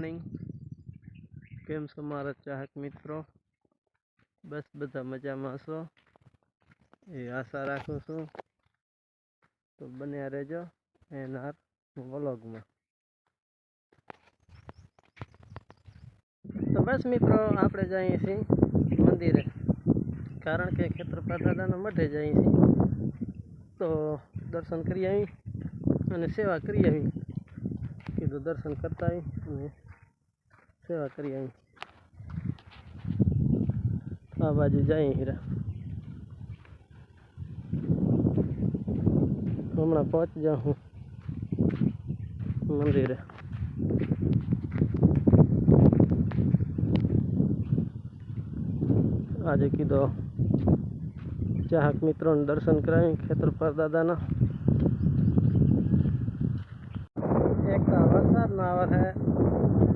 morning કેમ છો મારા ચાહક મિત્રો બસ બધા મજામાં છો એ આશા રાખું છું તો બન્યા રહેજો એના વ્લોગમાં તો બસ મિત્રો આપણે જઈએ છીએ મંદિરે કારણ કે ખેતરપા દાદાના મઠે જઈએ છીએ તો દર્શન કરી આવી અને સેવા કરી આવી કીધું દર્શન કરતા આવી અને સેવા કરી અહીં આ બાજુ જાય હીરા હમણાં પહોંચી જાઉં હું મંદિરે આજે કીધો ચાહક મિત્રોને દર્શન કરાવી ખેતર પર દાદાના એક વરસાદનો આવર છે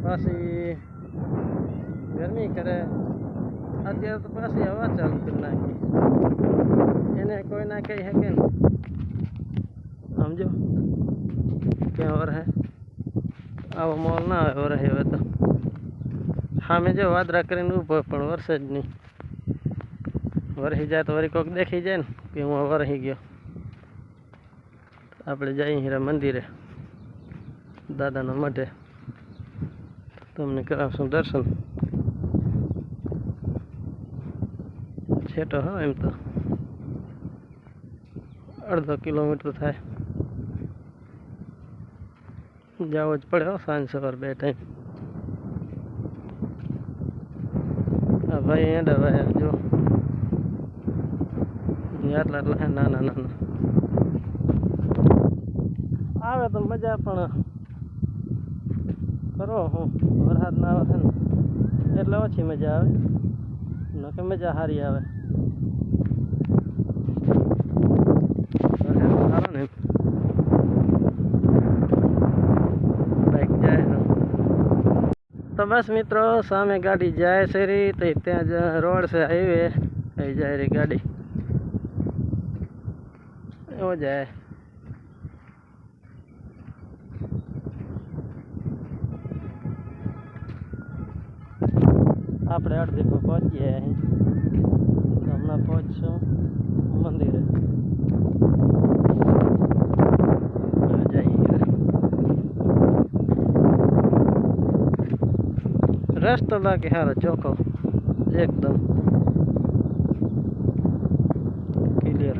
પછી ગરમી કરે અત્યારે તો પાછી હવા ચાલુ કરી નાખી એને કોઈ ના કહી શકે ને સમજો ક્યાં વર હે આવો મોલ ના આવે વર હવે તો સામે જો વાદરા કરીને ઊભો પણ વરસે જ નહીં વરસી જાય તો વરી કોક દેખી જાય ને કે હું વરસી ગયો આપણે જઈએ હીરા મંદિરે દાદાના મઢે તમને કરાવશું દર્શન છેટો હા એમ તો અડધો કિલોમીટર થાય જવું જ પડે સાંજ સવાર બે ટાઈમ ભાઈ એડા ભાઈ જો આટલા આટલા નાના નાના આવે તો મજા પણ રોહો ફરહદ ના એટલે ઓછી મજા આવે ન કે મજા હારી આવે તો હાર ના તો બસ મિત્રો સામે ગાડી જાય છેરી તે તેજ રોડ સે આવીવે એ જાયરી ગાડી એ હો જાય अपने अड्डे पर पहुंची है अं सामना पहुंचो मंदिर रेस्ट लागे हर चौको एकदम क्लियर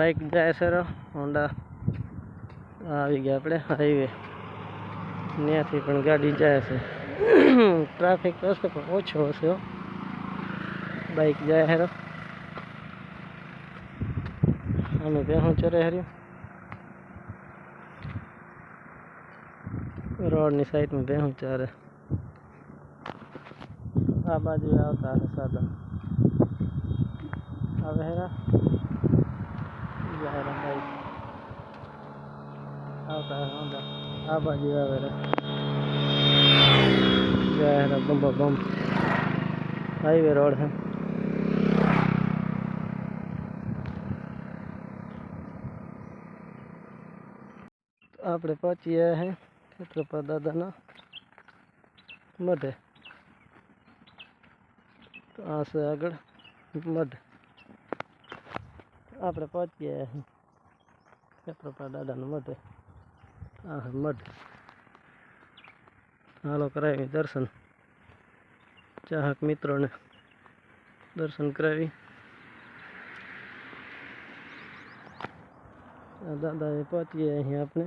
बाइक जाए सर होंडा आ गया अपने हाईवे ત્યાંથી પણ ગાડી જાય છે ટ્રાફિક રસ્તો પણ ઓછો હશે બાઇક જાય હેરો અમે ત્યાં હું ચરે હર્યું રોડની સાઈડમાં બે હું ચારે આ બાજુ આવતા સાદા હવે હેરા આ બાજુ આવેલા બમ બંબા હાઈવે રોડ હે આપણે પહોંચી ગયા હે ખેતરપા દાદાના મઢે તો આ છે આગળ મઢ આપણે પહોંચી ગયા હે ખેતરપા દાદાના મઢે अहमद हालो करा दर्शन चाहक मित्रों ने दर्शन करी हाँ, दादा ये पहुंची गए अपने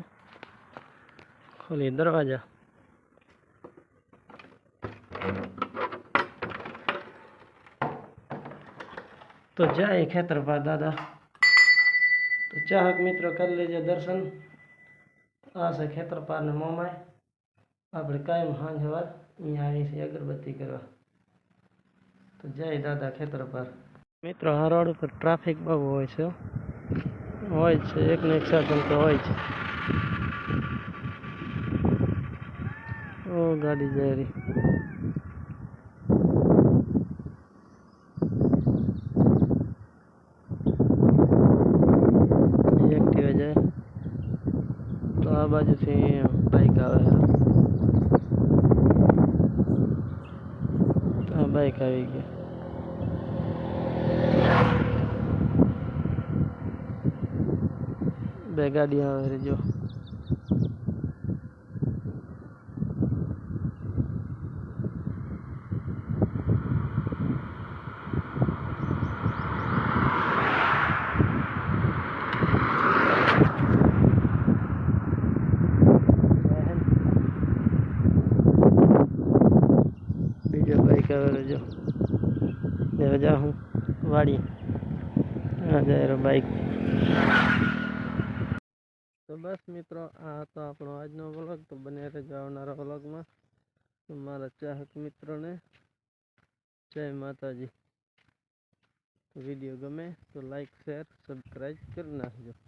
खोली दरवाजा तो जाए खेतर पर दादा तो चाहक मित्रों कर लीजिए दर्शन આ છે ખેતર પારને મોમાય આપણે કાયમ સાંજ સવાર અહીંયા આવી છે અગરબત્તી કરવા તો જય દાદા ખેતરપાર મિત્રો આ રોડ ઉપર ટ્રાફિક બહુ હોય છે હોય છે એક ને એક સાધન તો હોય છે ઓ ગાડી જઈ રહી આ બાજુથી બાઈક આવે આ બાઇક આવી ગયા બે ગાડી આવે જો जो देव जाऊँ वाड़ी बाइक तो बस मित्रों आ तो आप आज ब्लॉग तो बने रहो आना ब्लॉग में तो मार चाहक मित्रों ने जय माता जी वीडियो गमे तो लाइक शेयर सब्सक्राइब करना नाजो